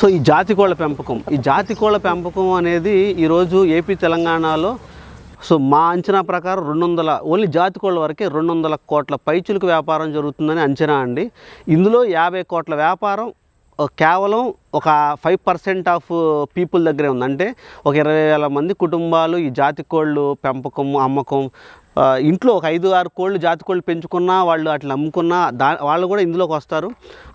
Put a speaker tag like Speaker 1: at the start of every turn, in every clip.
Speaker 1: So ఈ జాతి కోళ్ళ పెంపకం ఈ జాతి కోళ్ళ పెంపకం అనేది ఈరోజు ఏపీ తెలంగాణలో సో మా అంచనా ప్రకారం రెండు వందల ఓన్లీ జాతి కోళ్ళ వరకే రెండు వందల కోట్ల పైచులకు వ్యాపారం జరుగుతుందని అంచనా అండి. ఇందులో యాభై కోట్ల వ్యాపారం కేవలం ఒక ఫైవ్ పర్సెంట్ ఆఫ్ పీపుల్ దగ్గరే ఉంది. అంటే ఒక ఇరవై వేల మంది కుటుంబాలు ఈ జాతి కోళ్ళు పెంపకం అమ్మకం ఇంట్లో ఒక ఐదు ఆరు కోళ్ళు జాతి కోళ్ళు పెంచుకున్నా వాళ్ళు అట్లా అమ్ముకున్నా దా వాళ్ళు కూడా ఇందులోకి వస్తారు.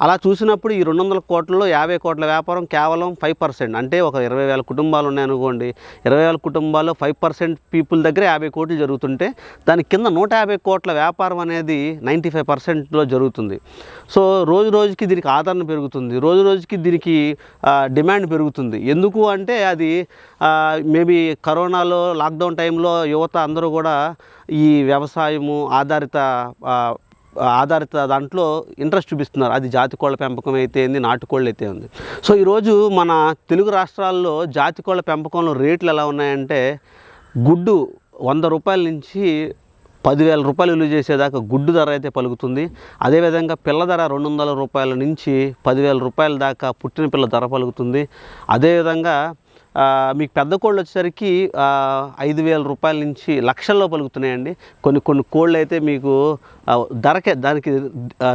Speaker 1: అలా చూసినప్పుడు ఈ రెండు వందల కోట్లలో యాభై కోట్ల వ్యాపారం కేవలం ఫైవ్ పర్సెంట్. అంటే ఒక ఇరవై వేల కుటుంబాలు ఉన్నాయనుకోండి ఇరవై వేల కుటుంబాల్లో ఫైవ్ పర్సెంట్ పీపుల్ దగ్గర యాభై కోట్లు జరుగుతుంటే దాని కింద నూట యాభై కోట్ల వ్యాపారం అనేది నైంటీ ఫైవ్ పర్సెంట్లో జరుగుతుంది. సో రోజు రోజుకి దీనికి ఆదరణ పెరుగుతుంది. రోజు రోజుకి దీనికి డిమాండ్ పెరుగుతుంది. ఎందుకు అంటే అది మేబీ కరోనాలో లాక్డౌన్ టైంలో యువత అందరూ కూడా ఈ వ్యవసాయము ఆధారిత ఆధారిత దాంట్లో ఇంట్రెస్ట్ చూపిస్తున్నారు. అది జాతి కోళ్ళ పెంపకం అయితే ఏంది నాటుకోళ్ళు అయితే ఉంది సో ఈరోజు మన తెలుగు రాష్ట్రాల్లో జాతి కోళ్ళ పెంపకంలో రేట్లు ఎలా ఉన్నాయంటే గుడ్డు వంద రూపాయల నుంచి పదివేల రూపాయలు విలువ చేసేదాకా గుడ్డు ధర అయితే పలుకుతుంది. అదేవిధంగా పిల్ల ధర రెండు వందల రూపాయల నుంచి పదివేల రూపాయల దాకా పుట్టిన పిల్ల ధర పలుకుతుంది. అదేవిధంగా మీకు పెద్ద కోళ్ళు వచ్చేసరికి ఐదు వేల రూపాయల నుంచి లక్షల్లో పలుకుతున్నాయండి. కొన్ని కొన్ని కోళ్ళు అయితే మీకు ధరకే దానికి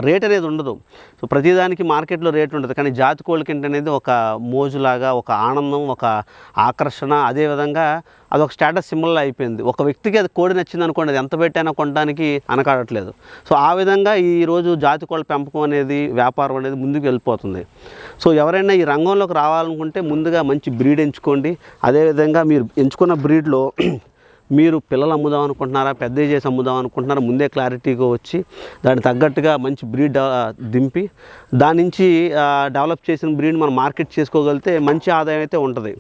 Speaker 1: రేట్ అనేది ఉండదు. సో ప్రతిదానికి మార్కెట్లో రేట్ ఉండదు. కానీ జాతి కోళ్ళకి ఏంటనేది ఒక మోజులాగా ఒక ఆనందం ఒక ఆకర్షణ అదేవిధంగా అదొక స్టేటస్ సింబల్ అయిపోయింది. ఒక వ్యక్తికి అది కోడి నచ్చింది అనుకోండి అది ఎంత పెట్టైనా కొనడానికి అనకాడట్లేదు. సో ఆ విధంగా ఈరోజు జాతి కోళ్ళ పెంపకం అనేది వ్యాపారం అనేది ముందుకు వెళ్ళిపోతుంది. సో ఎవరైనా ఈ రంగంలోకి రావాలనుకుంటే ముందుగా మంచి బ్రీడ్ ఎంచుకోండి. అదేవిధంగా మీరు ఎంచుకున్న బ్రీడ్లో మీరు పిల్లలు అమ్ముదాం అనుకుంటున్నారా పెద్ద చేసి అమ్ముదాం అనుకుంటున్నారా ముందే క్లారిటీగా వచ్చి దానికి తగ్గట్టుగా మంచి బ్రీడ్ దింపి దాని నుంచి డెవలప్ చేసిన బ్రీడ్ మనం మార్కెట్ చేసుకోగలిగితే మంచి ఆదాయం అయితే ఉంటుంది.